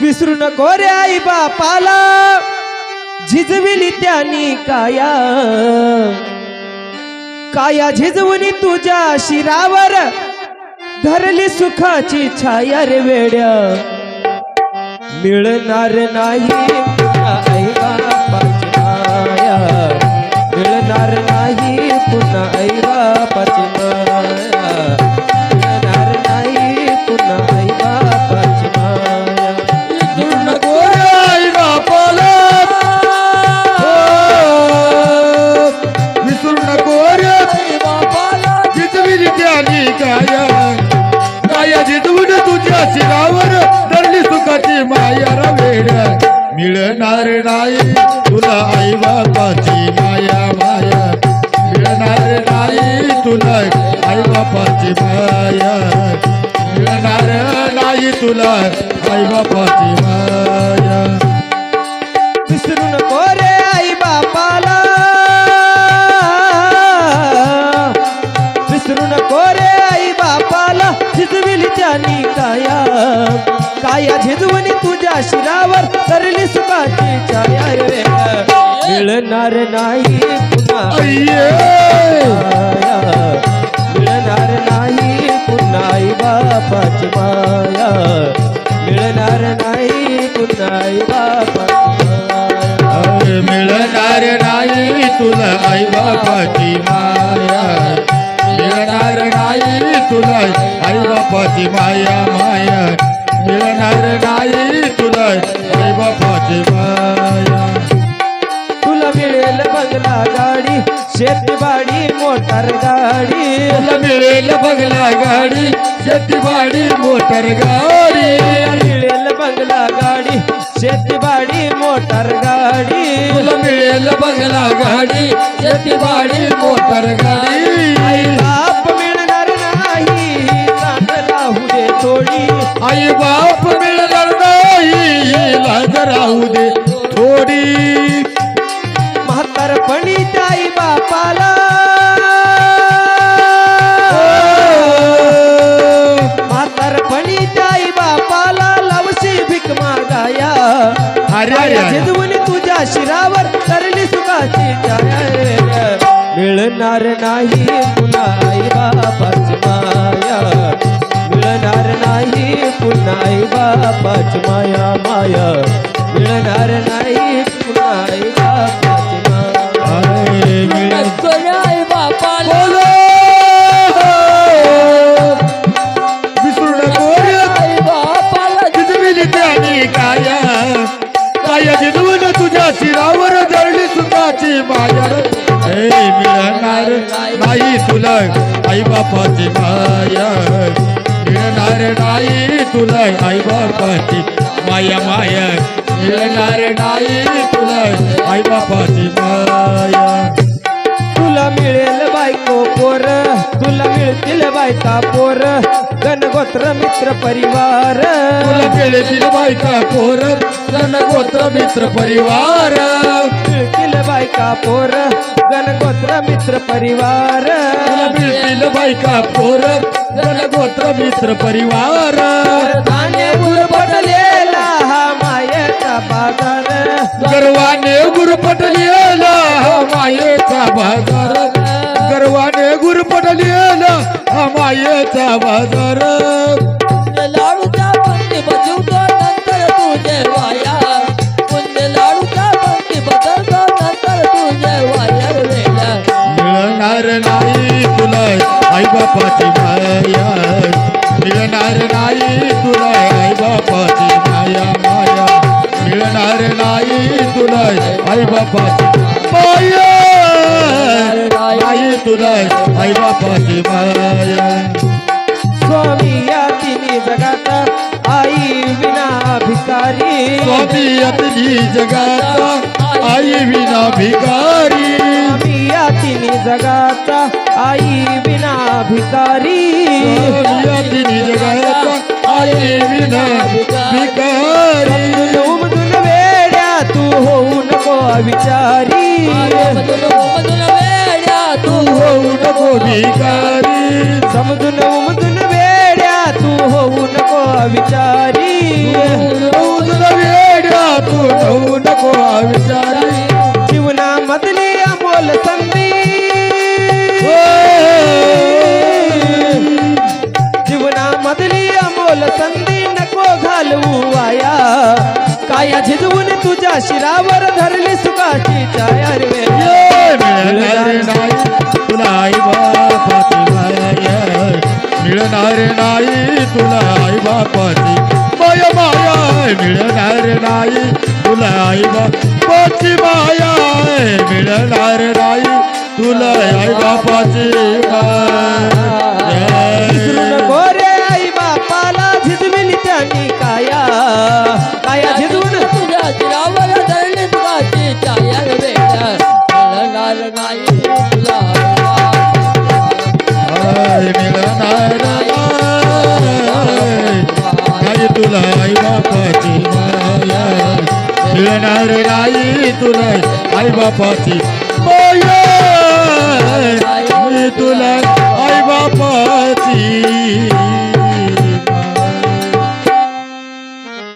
विसरू नको रे आई बापाला. झिजविली त्यानी काया. काया झिजवून तुझ्या शिरावर. धरली सुखाची छाया रे वेड्या. मिळणार नाही पुन्हा मिळणार नाही पुन्हा आई बापाची मिळणार नाही तुला आई बापाची माया माया. मिळणार नाही तुला आई बापाची माया. मिळणार नाही तुला आई बापाची माया. आई बापाला झिजविली त्यानी काया काया झिजवणी तुझ्या शिरावर तरली सुखाची छाया रे. मिळणार नाही पुन्हा. मिळणार नाही पुन्हा आई बापाची माया. मिळणार नाही पुन्हा आई बापाची अरे मिळणार नाही तुला आई बापाची माया. बापाची माया माया मिळणार नाही तुला. आई बापाची माया. तुला मिळेल बंगला गाडी शेतीबाडी मोटार गाडी. तुला मिळेल बंगला गाडी शेतीवाडी मोटर गाडी. मिळेल बंगला गाडी शेतीबाडी मोटार गाडी. तुला मिळेल बंगला गाडी शेतीवाडी मोटर गाडी. झिजवून तुझ्या शिरावर तरली सुखाची मिळणार नाही पुन्हा आई बापाची माया. मिळणार नाही पुन्हा आई बापाची माया माया. मिळणार नाही पुन्हा आई बापाची मिळणार नाही तुला आई बापाची माया. मिळणार नाही तुला आई बापाची माया माया. मिळणार नाही तुला आई बापाची माया. तुला मिळेल बायको पोर तुला मिळतील बायका पोर. गणगोत्र मित्र परिवार. तुला केलेतील बायका पोर गोत्र मित्र परिवार. मिळतील बायका पोर गणगोत्र मित्र परिवार. तुला मिळतील बायका पोर जन गोत्र मित्र परिवार. धान्य गुरबटलेला हा मायेचा बाजार. गर्वाने गुरुपटलियला हा मायेचा बाजार. गर्वाने गुरुपटलियला हा मायेचा बाजार. लाडूचा पंक्ती बजवतो नंतर तुझे वाया. पुण्य लाडूचा पंक्ती बदलतो नंतर तुझे वाया मिळणार नाही तुला आई बापाची माया. मिळणार नाही तुला आई बापाची माया माया. मिळणार नाही तुला आई बापाची माया. तुला आई बापाची माया. स्वामी या तिन्ही जगात आई विना भिकारी. स्वामी अतली जगाचा आई विना भिकारी. स्वामी या तिन्ही जगाचा आई विना भिकारी. भिकारी समजून उमजून वेड्या तू होऊ नको विचारी वेड्या तू होऊ नको विचारी जीवनामधली अमोल संधी. जीवनामधली अमोल संधी नको घालवू आया काया झिजवून तुझ्या शिरावर धरली सुखाची छाया रे. मिळणार नाही. तुला आई बापाची माया. मिळणार नाही. तुला आई बापाची माया. माया मिळणार नाही. तुला आई बापाची माया. मिळणार नाही. तुला आई बापाची विसरू तुला आई बापाची माया मिळणार नाही तुला आई बापाची माया मी तुला आई बापाची.